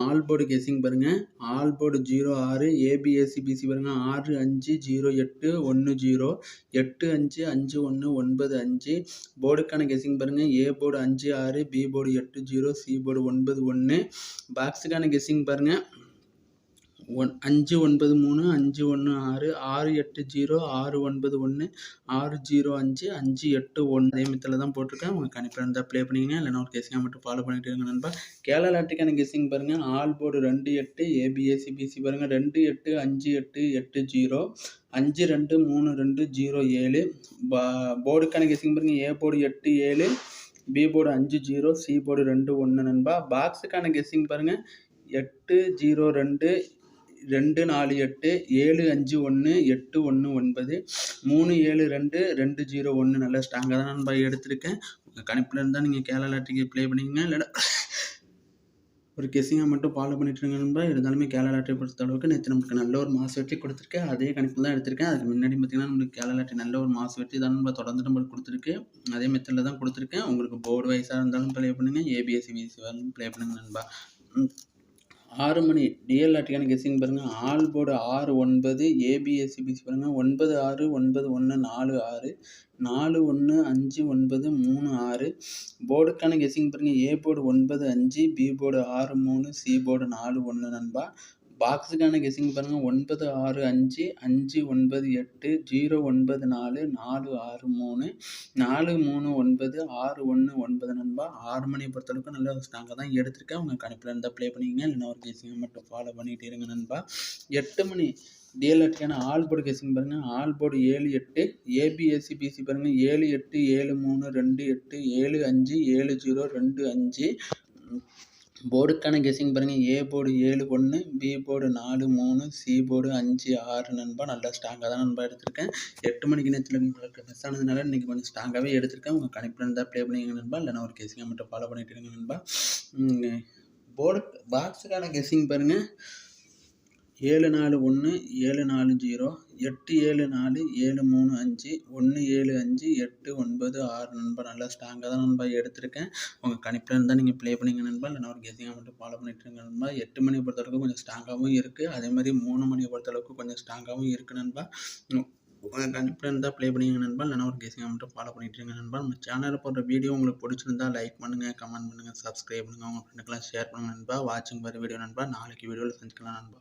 All board guessing பாருங்கள் all board zero ஆறு A B S C B C பாருங்கள் ஆறு அஞ்சு ஜீரோ எட்டு ஒன்று ஜீரோ. எட்டு அஞ்சு அஞ்சு ஒன்று ஒன்பது அஞ்சு. போர்டுக்கான கெஸ்ஸிங் பாருங்கள் ஏ போர்டு அஞ்சு ஆறு பி போர்டு எட்டு ஜீரோ சி போர்டு ஒன்பது ஒன்று பாக்ஸுக்கான கெஸ்ஸிங் பாருங்கள் ஒன் அஞ்சு ஒன்பது மூணு அஞ்சு ஒன்று ஆறு ஆறு எட்டு ஜீரோ ஆறு ஒன்பது ஒன்று ஆறு ஜீரோ அஞ்சு அஞ்சு எட்டு ஒன்று. அதே மித்தில் தான் போட்டிருக்கேன். உங்களுக்கு கணிப்பில் இருந்தால் ப்ளே பண்ணிங்க இல்லைனா ஒரு கெஸிங்காக மட்டும் ஃபாலோ பண்ணிட்டு இருங்க நண்பா. கேரளா லாட்டுக்கான கெஸிங் பாருங்கள் ஆல் போர்டு ரெண்டு எட்டு ஏபிஎஸ்சி பிசி பாருங்கள் ரெண்டு எட்டு அஞ்சு எட்டு எட்டு ஜீரோ அஞ்சு ரெண்டு மூணு ரெண்டு ஜீரோ ஏழு. பா போர்டுக்கான கெஸிங் பாருங்கள் ஏ போர்டு எட்டு ஏழு பி போர்டு அஞ்சு ஜீரோ சி போர்டு ரெண்டு ஒன்று நண்பா. பாக்ஸுக்கான கெஸ்ஸிங் பாருங்கள் எட்டு ஜீரோ ரெண்டு ரெண்டு நாலு எட்டு ஏழு அஞ்சு ஒன்று எட்டு ஒன்று ஒன்பது மூணு ஏழு ரெண்டு ரெண்டு ஜீரோ ஒன்று நல்ல ஸ்ட்ராங்காக தான் நான் எடுத்திருக்கேன். உங்கள் கணிப்பில் இருந்தால் நீங்கள் கேரளா லாட்ரிக்கு ப்ளே பண்ணிங்க இல்லைனா ஒரு கெஸிங்காக மட்டும் ஃபாலோ பண்ணிட்டு இருந்தாலுமே கேரளா லாட்டரி பொறுத்த அளவுக்கு நேற்று நமக்கு நல்ல ஒரு மாசு வெற்றி கொடுத்துருக்கேன் அதே கணிப்பில் தான் எடுத்திருக்கேன். அதுக்கு முன்னாடி பார்த்தீங்கன்னா நம்மளுக்கு கேரளா லாட்டரி நல்ல ஒரு மாசு வெற்றி தான் நம்ம தொடர்ந்து நம்மளுக்கு கொடுத்துருக்கு. அதே மெத்தடில் தான் கொடுத்துருக்கேன். உங்களுக்கு போர்டு வைஸாக இருந்தாலும் ப்ளே பண்ணுங்கள் ஏபிஎஸ்சி பிஎஸ்சி வரலும் ப்ளே பண்ணுங்க நண்பா. ஆறு மணி. டிஎல்ஆர்டிக்கான கெஸ்ஸிங் பாருங்கள் ஆல் போர்டு ஆறு ஒன்பது. ஏபிஎஸ்சி பிசி பாருங்கள் ஒன்பது ஆறு ஒன்பது ஒன்று நாலு ஆறு. நாலு ஒன்று அஞ்சு ஒன்பது மூணு ஆறு. போர்டுக்கான கெஸ்ஸிங் பாருங்கள் ஏ போர்டு ஒன்பது அஞ்சு. பி போர்டு ஆறு மூணு. சி போர்டு நாலு ஒன்று நண்பா. பாக்ஸுக்கான கெஸ்ஸிங் பாருங்கள் ஒன்பது ஆறு அஞ்சு அஞ்சு ஒன்பது எட்டு ஜீரோ ஒன்பது நாலு நாலு ஆறு மூணு நாலு மூணு ஒன்பது ஆறு ஒன்று ஒன்பது நண்பா. ஆறு மணியை பொறுத்தளவுக்கு நல்ல ஸ்டாங்காக தான் எடுத்திருக்கேன். உங்கள் கணிப்பில் இருந்தால் ப்ளே பண்ணிக்கங்க. இல்லைன்னா ஒரு கெஸ்ஸிங்கை மட்டும் ஃபாலோ பண்ணிகிட்டே இருங்க நண்பா. எட்டு மணி டிஎல்ஆர்டிக்கான ஆல் போர்டு கெஸ்ஸிங் பாருங்கள் ஆல் போர்டு ஏழு எட்டு ஏபிஎஸ்சி பிசி பாருங்கள் ஏழு எட்டு ஏழு மூணு ரெண்டு எட்டு ஏழு அஞ்சு ஏழு ஜீரோ ரெண்டு அஞ்சு. போர்டுக்கான கெஸ்ஸிங் பாருங்கள் ஏ போர்டு ஏழு ஒன்று பி போர்டு நாலு மூணு சி போர்டு அஞ்சு ஆறு நண்பா. நல்லா ஸ்ட்ராங்காக தான் நண்பா எடுத்திருக்கேன். எட்டு மணிக்கு நேரத்தில் உங்களுக்கு மிஸ் ஆனதுனால இன்றைக்கி கொஞ்சம் ஸ்ட்ராங்காகவே எடுத்திருக்கேன். உங்கள் கணிப்பில் இருந்தால் ப்ளே பண்ணிங்க நண்பா. இல்லைனா ஒரு கெஸ்ஸிங்கை மட்டும் ஃபாலோ பண்ணிட்டு இருங்க நண்பா. போர்டு பாக்ஸுக்கான கெஸ்ஸிங் பாருங்கள் ஏழு நாலு ஒன்று ஏழு நாலு ஜீரோ எட்டு ஏழு நாலு ஏழு மூணு அஞ்சு ஒன்று ஏழு அஞ்சு எட்டு ஒன்பது ஆறு. நண்பா நல்லா ஸ்ட்ராங்காக தான் நண்பா எடுத்திருக்கேன். உங்கள் கணிப்பில் இருந்தால் நீங்கள் ப்ளே பண்ணிங்க நண்பா. இல்லைனா ஒரு கெஸிங்காக மட்டும் ஃபாலோ பண்ணிட்டுருங்க நண்பா. எட்டு மணியை பொறுத்தளவுக்கு கொஞ்சம் ஸ்ட்ராங்காகவும் இருக்குது அதே மாதிரி மூணு மணியை பொறுத்தளவுக்கு கொஞ்சம் ஸ்ட்ராங்காகவும் இருக்குது நண்பா. உங்கள் கணிப்பில் இருந்தால் ப்ளே பண்ணிங்க நண்பா. இல்லைனா ஒரு கெஸிங்காக மட்டும் ஃபாலோ பண்ணிட்டுருங்க நண்பா. நம்ம சேனலில் போடுற வீடியோ உங்களுக்கு பிடிச்சிருந்தா லைக் பண்ணுங்கள் கமெண்ட் பண்ணுங்கள் சப்ஸ்கிரைப் பண்ணுங்கள் உங்கள் ஃப்ரெண்டுக்கெல்லாம் ஷேர் பண்ணுங்கள் நண்பா. வாட்சிங் வர வீடியோ நண்பா. நாளைக்கு வீடியோவில் செஞ்சுக்கலாம் நண்பா.